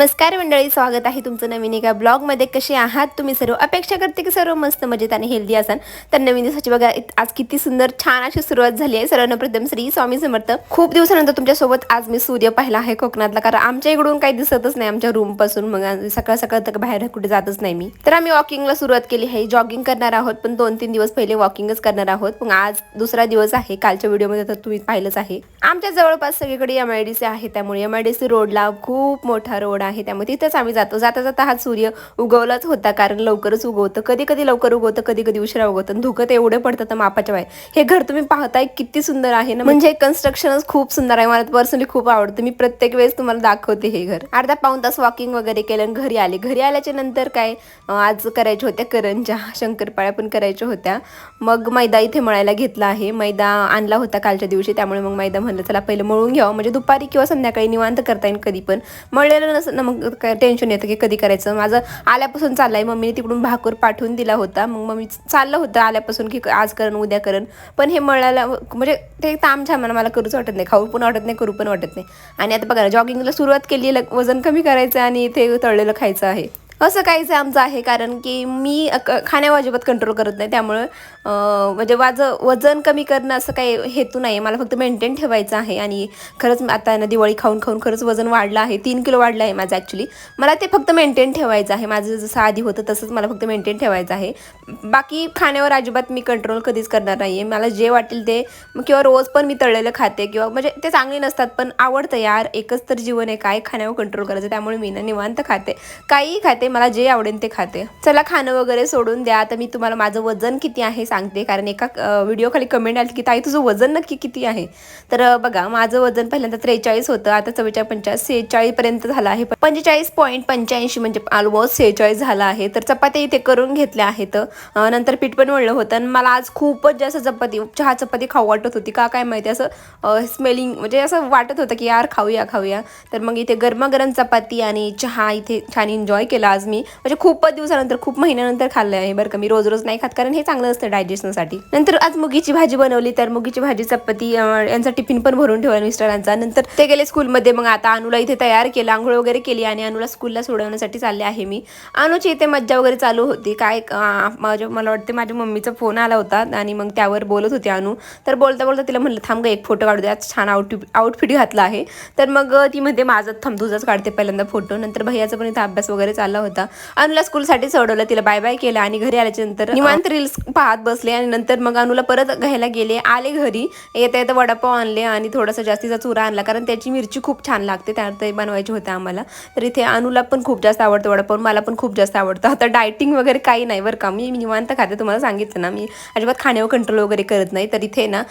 नमस्कार मंडळी स्वागत आहे तुमचं नवीन एका ब्लॉगमध्ये. कसे आहात तुम्ही सर्व? अपेक्षा करते की सर्व मस्त मजेत आणि हेल्दी असाल. तर नवीन दिवसाची बघा आज किती सुंदर छान अशी सुरुवात झाली आहे. सर्वांना प्रथम श्री स्वामी समर्थ. खूप दिवसानंतर तुमच्यासोबत आज मी सूर्य पाहिला आहे कोकणातला कारण आमच्या इकडून काही दिसतच नाही. आमच्या रूमपासून मग सकाळ सकाळ तर बाहेर कुठे जातच नाही मी. तर आम्ही वॉकिंगला सुरुवात केली आहे. जॉगिंग करणार आहोत पण दोन तीन दिवस पहिले वॉकिंगच करणार आहोत. मग आज दुसरा दिवस आहे. कालच्या व्हिडिओमध्ये तर तुम्ही पाहिलंच आहे. आमच्या जवळपास सगळीकडे एम आय डी सी आहे. त्यामुळे एम आय डी सी रोडला खूप मोठा रोड आहे. त्यामुळे तिथेच आम्ही जातो. जाता जाता हा सूर्य उगवलाच होता. कारण लवकरच उगवतं. कधी कधी लवकर उगवतं कधी कधी उशिरा उगवतं. धुकं ते एवढं पडतं तर मापाच्या बाहेर. हे घर तुम्ही पाहताय किती सुंदर आहे ना. म्हणजे कन्स्ट्रक्शनच खूप सुंदर आहे. मला पर्सनली खूप आवडतं. मी प्रत्येक वेळेस तुम्हाला दाखवते हे घर. अर्धा पाऊन तास वॉकिंग वगैरे केलं घरी आले. घरी आल्याच्यानंतर काय? आज करायच्या होत्या करंजा. शंकरपाळ्या पण करायच्या होत्या. मग मैदा इथे मळायला घेतला आहे. मैदा आणला होता कालच्या दिवशी. त्यामुळे मग मैदा म्हणलं चला पहिलं मळून घ्यावं. म्हणजे दुपारी किंवा संध्याकाळी निवांत करता येईल कधी पण. मळलेलं नसतं ना मग काय टेन्शन येतं की कधी करायचं? माझं आल्यापासून चाललं आहे मम्मीने तिकडून भाकर पाठवून दिला होता. मग मम्मी चाललं होतं आल्यापासून की आज करण उद्या करण. पण हे मळायला म्हणजे ते तामझाम मला करूच वाटत नाही. खाऊ पण वाटत नाही करू पण वाटत नाही. आणि आता बघा जॉगिंगला सुरुवात केली वजन कमी करायचं आणि इथे तळलेलं खायचं आहे. असं काहीच आमचं आहे कारण की मी अक- खाण्यावर अजिबात कंट्रोल करत नाही. त्यामुळं म्हणजे माझं वजन कमी करणं असं काही हेतू नाही मला फक्त मेंटेन ठेवायचं आहे आणि खरंच आता ना दिवाळी खाऊन खाऊन खरंच वजन वाढलं आहे. तीन किलो वाढलं आहे माझं ॲक्च्युली मला ते फक्त मेंटेन ठेवायचं आहे. माझं जसं आधी होतं तसंच मला फक्त मेंटेन ठेवायचं आहे. बाकी खाण्यावर अजिबात मी कंट्रोल कधीच करणार नाही आहे मला जे वाटेल ते किंवा रोज पण मी तळलेलं खाते किंवा म्हणजे ते चांगले नसतात पण आवडतं यार. एकच तर जीवन आहे काय खाण्यावर कंट्रोल करायचं? त्यामुळे मी ना निवांत खाते. काहीही खाते. मला जे आवडेल ते खाते. चला खाणं वगैरे सोडून द्या. आता मी तुम्हाला माझं वजन किती आहे सांगते. कारण एका व्हिडिओ खाली कमेंट आली की ताई तुझं वजन नक्की किती आहे? तर बघा माझं वजन पहिल्यांदा त्रेचाळीस होतं. आता चव्वेचाळीस पंचाळीस सेहेचाळीस पर्यंत झालं आहे. पंचेचाळीस पॉईंट पंच्याऐंशी म्हणजे ऑलमोस्ट सेहेचाळीस झालं आहे. तर चपात्या इथे करून घेतल्या आहेत. नंतर पीठ पण वळलं होतं. आणि मला आज खूपच जास्त चपाती चहा चपाती खाऊ वाटत होती. का काय माहिती? असं स्मेलिंग म्हणजे असं वाटत होतं की यार खाऊया खाऊया. तर मग इथे गरमागरम चपाती आणि चहा इथे छान एन्जॉय केला आज. आज मी. म्हणजे खूपच दिवसानंतर खूप महिन्यानंतर खाल्लं आहे बरं का. मी रोज रोज नाही खात कारण हे चांगलं असतं डायजेशनसाठी नंतर आज मुगीची भाजी बनवली तर मुगीची भाजी चपाती यांचा टिफिन पण भरून ठेवला मिस्टरांचा. नंतर ते गेले स्कूलमध्ये मग आता अनुला इथे तयार केलं आंघोळ वगैरे केली आणि अनुला स्कूलला सोडवण्यासाठी चालले आहे मी. अनुची इथे मज्जा वगैरे चालू होती. काय माझ्या मला वाटते माझ्या मम्मीचा फोन आला होता आणि मग त्यावर बोलत होते अनु. तर बोलता बोलता तिला म्हणलं थांब ग एक फोटो काढू द्या. छान आउट आउटफिट घातला आहे. तर मग ती म्हणते माझं थांब तुझाच काढते पहिल्यांदा फोटो नंतर भैयाचा पण इथं अभ्यास वगैरे चालला होता. अनुला स्कूलसाठी सोडवलं तिला बाय बाय केलं आणि घरी आल्याच्यानंतर निवांत रील्स पाहत बसले आणि नंतर मग अनुला परत घ्यायला गेले आले घरी. येता येता वडापाव आणले आणि थोडासा जास्तीचा चुरा आणला कारण त्याची मिरची खूप छान लागते त्यात ते बनवायचे होते आम्हाला. तर इथे अनुला पण खूप जास्त आवडतं वडापाव मला पण खूप जास्त आवडतं. आता डायटिंग वगैरे काही नाही बरं का. मी निवांत खाते तुम्हाला सांगितलं ना. मी अजिबात खाण्यावर कंट्रोल वगैरे करत नाही. तर इथे ना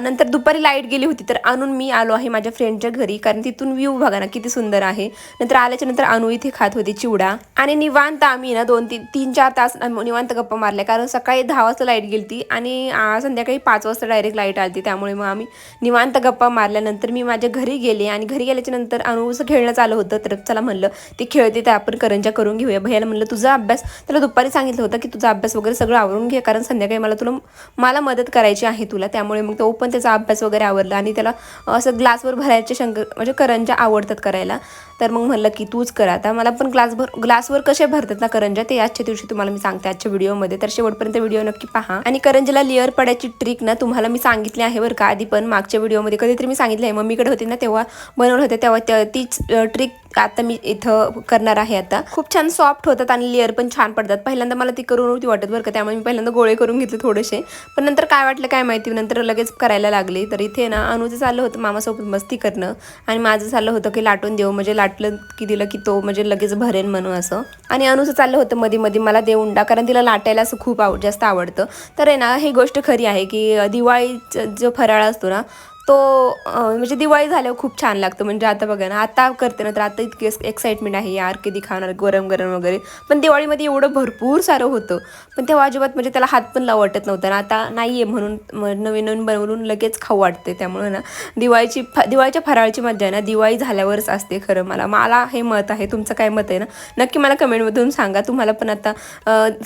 नंतर दुपारी लाइट गेली होती तर आणून मी आलो आहे माझ्या फ्रेंडच्या घरी कारण तिथून व्ह्यू बघा ना किती सुंदर आहे. नंतर आल्याच्यानंतर अनु इथे खात होती चिवडा. आणि निवांत आम्ही ना दोन तीन तीन चार तास निवांत गप्पा मारल्या. कारण सकाळी दहा वाजता लाइट गेली आणि संध्याकाळी पाच वाजता डायरेक्ट लाइट आली त्यामुळे मग आम्ही निवांत गप्पा मारल्यानंतर मी माझ्या घरी गेले आणि घरी गेल्याच्यानंतर अनुचं खेळणं चालू होतं. तर चला म्हणलं ते खेळते तर आपण करंजा करून घेऊया. भैयाला म्हणलं तुझा अभ्यास त्याला दुपारी सांगितलं होतं की तुझा अभ्यास वगैरे सगळं आवरून घे. कारण संध्याकाळी मला तुला मला मदत करायची आहे तुला. त्यामुळे मग तो पण त्याचा अभ्यास वगैरे आवरला आणि त्याला असं ग्लासवर भरायचे शंकर म्हणजे करंजा आवडतात करायला. तर मग म्हणलं की तूच कर आता. मला पण ग्लासभर ग्लास भर ग्लासवर कसे भरतात ना करंजा ते आजच्या दिवशी तुम्हाला मी सांगते आजच्या व्हिडिओमध्ये. तर शेवटपर्यंत व्हिडिओ नक्की पहा. आणि करंजीला लेअर पडायची ट्रिक ना तुम्हाला मी सांगितली आहे बरं का आधी पण. मागच्या व्हिडिओमध्ये कधीतरी मी सांगितलं आहे. मम्मीकडे होते ना तेव्हा बनवलं होते. तेव्हा त्या- तीच ट्रिक आता मी इथं करणार आहे आता. खूप छान सॉफ्ट होतात आणि लेअर पण छान पडतात. पहिल्यांदा मला ती करून नव्हती वाटत बरं का. त्यामुळे मी पहिल्यांदा गोळे करून घेतले थोडेसे. पण नंतर काय वाटलं काय माहिती. नंतर लगेच करायला लागले. तर इथे ना अनुचं चाललं होतं मामासोबत मस्ती करणं. आणि माझं चाललं होतं की लाटून देऊ. म्हणजे लाटलं की दिलं की तो म्हणजे लगेच भरेन म्हणून असं. आणि अनुचं चाललं होतं मध्ये मध्ये मला देऊन डा कारण तिला लाटायला असं खूप आव जास्त आवडतं. तर आहे ना ही गोष्ट खरी आहे की दिवाळीचं जो फराळ असतो ना तो म्हणजे दिवाळी झाल्यावर खूप छान लागतो. म्हणजे आता बघा ना आता करते ना तर आता इतकी एक्साइटमेंट आहे. यार कधी खाणार? गरम गरम वगैरे. पण दिवाळीमध्ये एवढं भरपूर सारं होतं. पण तेव्हा अजिबात म्हणजे त्याला हात पण लावू वाटत नव्हता. आणि आता नाही आहे म्हणून नवीन नवीन बनवून लगेच खाऊ वाटते त्यामुळे ना दिवाळीची फ दिवाळीच्या फराळची मजा आहे ना दिवाळी झाल्यावरच असते खरं मला. मला हे मत आहे. तुमचं काय मत आहे ना? नक्की मला कमेंटमधून सांगा. तुम्हाला पण आता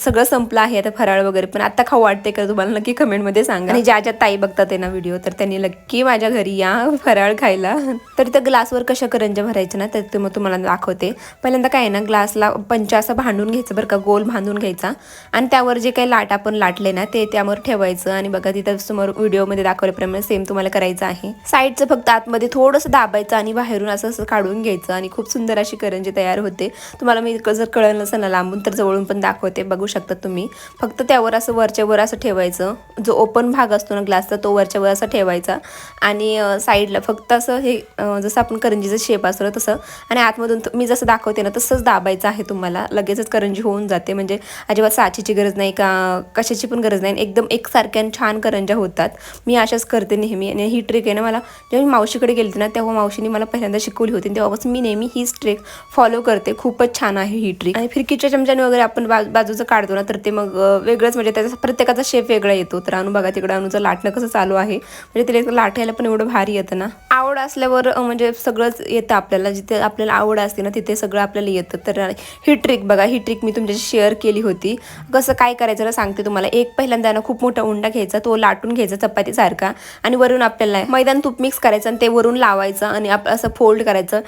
सगळं संपलं आहे आता फराळ वगैरे. पण आता खाऊ वाटते का? तुम्हाला नक्की कमेंटमध्ये सांगा. आणि ज्या ज्या ताई बघतात आहे ना व्हिडिओ तर त्यांनी नक्की माझ्या घरी या फराळ खायला. तर त्या ग्लासवर कशा करंज्या भरायच्या ना तर ते मग तुम्हाला दाखवते. पहिल्यांदा काय आहे ना ग्लासला पंचा असं भांडून घ्यायचं बरं का गोल बांधून घ्यायचा. आणि त्यावर जे काही लाट आपण लाटले ना ते त्यावर ठेवायचं. आणि बघा तिथं समोर व्हिडिओमध्ये दाखवल्याप्रमाणे सेम तुम्हाला करायचं आहे. साईडचं फक्त आतमध्ये थोडंसं दाबायचं आणि बाहेरून असं असं काढून घ्यायचं. आणि खूप सुंदर अशी करंजी तयार होते. तुम्हाला मी जर कळलं नसेल ना लांबून तर जवळून पण दाखवते. बघू शकता तुम्ही. फक्त त्यावर असं वरच्या वर असं ठेवायचं. जो ओपन भाग असतो ना ग्लासचा तो वरच्या वर असा ठेवायचा. आणि साईडला फक्त असं हे जसं आपण करंजीचं शेप असलं तसं. आणि आतमधून मी जसं दाखवते ना तसंच दाबायचं आहे तुम्हाला. लगेचच करंजी होऊन जाते. म्हणजे अजिबात साचीची गरज नाही का कशाची पण गरज नाही. एकदम एकसारख्या आणि छान करंज्या होतात. मी अशाच करते नेहमी. आणि ही ट्रिक आहे ना मला जेव्हा मी मावशीकडे गेलते ना तेव्हा मावशीने मला पहिल्यांदा शिकवली होती. तेव्हापासून मी नेहमी हीच ट्रिक फॉलो करते. खूपच छान आहे ही ट्रिक आणि फिरकीच्या चमच्याने वगैरे आपण बा बाजूचं काढतो ना तर ते मग वेगळंच. म्हणजे त्याचा प्रत्येकाचा शेप वेगळा येतो. तर अनु बघा तिकडे अनुचं लाटणं कसं चालू आहे? म्हणजे तिला एक लाटायला पण एवढं भारी येतं ना. आवड असल्यावर म्हणजे सगळंच येतं आपल्याला. जिथे आपल्याला आवड असते ना तिथे सगळं आपल्याला येतं. तर ही ट्रिक बघा. ही ट्रिक मी तुमच्याशी शेअर केली होती. कसं काय करायचं सांगते तुम्हाला. एक पहिल्यांदा ना खूप मोठा उंडा घ्यायचा. तो लाटून घ्यायचा चपातीसारखा आणि वरून आपल्याला मैदान तूप मिक्स करायचं आणि ते वरून लावायचं आणि आप असं फोल्ड करायचं.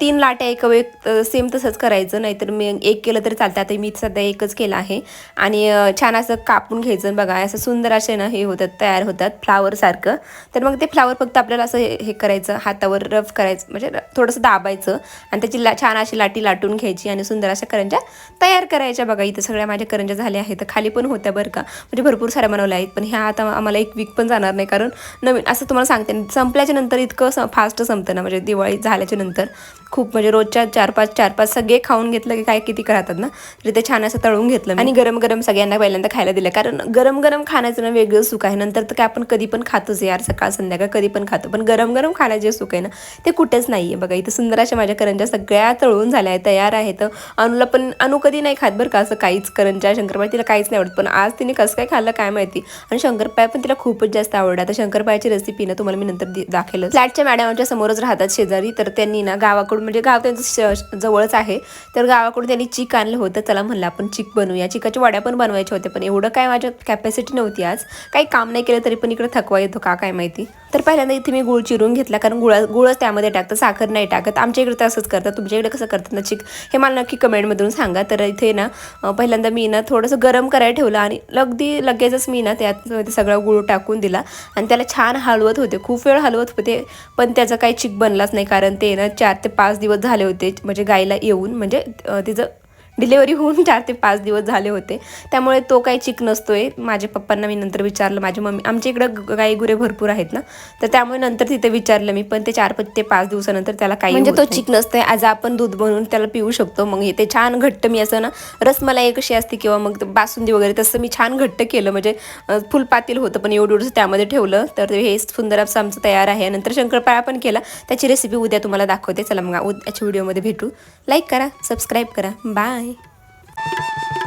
तीन लाट्या एक वेळ सेम तसंच करायचं. नाहीतर मी एक केलं तरी चालतं आता मी सध्या एकच केलं आहे. आणि छान असं कापून घ्यायचं. बघा असं सुंदर असे ना हे होतात तयार होतात फ्लावरसारखं तर मग ते फ्लावर फक्त आपल्याला असं हे करायचं हातावर रफ करायचं म्हणजे थोडंसं दाबायचं आणि त्याची ला छान अशी लाटी लाटून घ्यायची आणि सुंदर अशा करंज्या तयार करायच्या. बघा इथं सगळ्या माझ्या करंज्या झाल्या आहेत. खाली पण होत्या बरं का. म्हणजे भरपूर साऱ्या बनवल्या आहेत. पण ह्या आता आम्हाला एक वीक पण जाणार नाही कारण नवीन असं तुम्हाला सांगते संपल्याच्या नंतर इतकं फास्ट संपतं ना. म्हणजे दिवाळी झाल्याच्यानंतर. खूप म्हणजे रोजच्या चार पाच चार पाच सगळे खाऊन घेतलं की काय किती राहतात ना तर ते छान असं तळून घेतलं आणि गरम गरम सगळ्यांना पहिल्यांदा खायला दिलं. कारण गरम गरम खाण्याचं ना वेगळं सुख आहे. नंतर तर काय आपण कधी पण खातोच यार सकाळ संध्याकाळ कधी पण खातो. पण गरम गरम खाण्याचे सुख आहे ना ते कुठेच नाही आहे बघा इथं सुंदर अशा माझ्या करंज्या सगळ्या तळून झाल्या आहेत तयार आहेत. अनुला पण अनु कधी नाही खात बरं का असं काहीच. करंजा शंकरपाळी तिला काहीच नाही आवडत. पण आज तिने कसं काय खाल्लं काय माहिती. आणि शंकरपाळ पण तिला खूपच जास्त आवडला आता शंकरपाळ्याची रेसिपी ना तुम्हाला मी नंतर दि- दाखवेल फ्लॅटच्या मॅडमच्या समोरच राहतात शेजारी. तर त्यांनी ना गावाकडून म्हणजे गाव त्यांचं श- जवळच आहे. तर गावाकडून त्यांनी चिक आणलं होतं. चला म्हणलं आपण चिक बनवूया. चिकाच्या वड्या पण बनवायच्या होत्या पण एवढं काय माझ्या कॅपॅसिटी नव्हती आज. काही काम नाही केलं तरी पण इकडे थकवा येतो का काय माहिती. तर पहिल्यांदा इथे मी गुळ चिरून घेतला कारण गुळा गुळच त्यामध्ये टाकतं साखर नाही टाकत. आमच्या इकडे तर असंच करतात. तुमच्या इकडे कसं करतात ना चिक? हे मला नक्की कमेंटमधून सांगा. तर इथे ना पहिल्यांदा मी ना थोडंसं गरम करायला ठेवलं आणि अगदी लगेचच मी ना त्यात सगळा गुळ टाकून दिला. आणि त्याला छान हलवत होते. खूप वेळ हलवत होते पण त्याचा काही चिक बनलाच नाही. कारण ते ना चार ते पाच पाच दिवस झाले होते म्हणजे गायला येऊन म्हणजे तिचं डिलेवरी होऊन चार ते पाच दिवस झाले होते. त्यामुळे तो काही चिक नसतोय. माझ्या पप्पांना मी नंतर विचारलं. माझी मम्मी आमच्या इकडं गाई गुरे भरपूर आहेत ना. तर त्यामुळे नंतर तिथे विचारलं मी. पण ते चार ते पाच दिवसानंतर त्याला काही म्हणजे तो चिक नसतंय. आज आपण दूध बनवून त्याला पिऊ शकतो. मग हे ते छान घट्ट मी असं ना रसमलाई कशी असते किंवा मग बासुंदी वगैरे तसं मी छान घट्ट केलं. म्हणजे फुलपातील होतं पण एवढं एवढंच त्यामध्ये ठेवलं. तर हे सुंदर असं आमचं तयार आहे. नंतर शंकरपाळा पण केला. त्याची रेसिपी उद्या तुम्हाला दाखवते. चला मग उद्याच्या व्हिडिओमध्ये भेटू. लाईक करा सबस्क्राईब करा. Bye Thank you.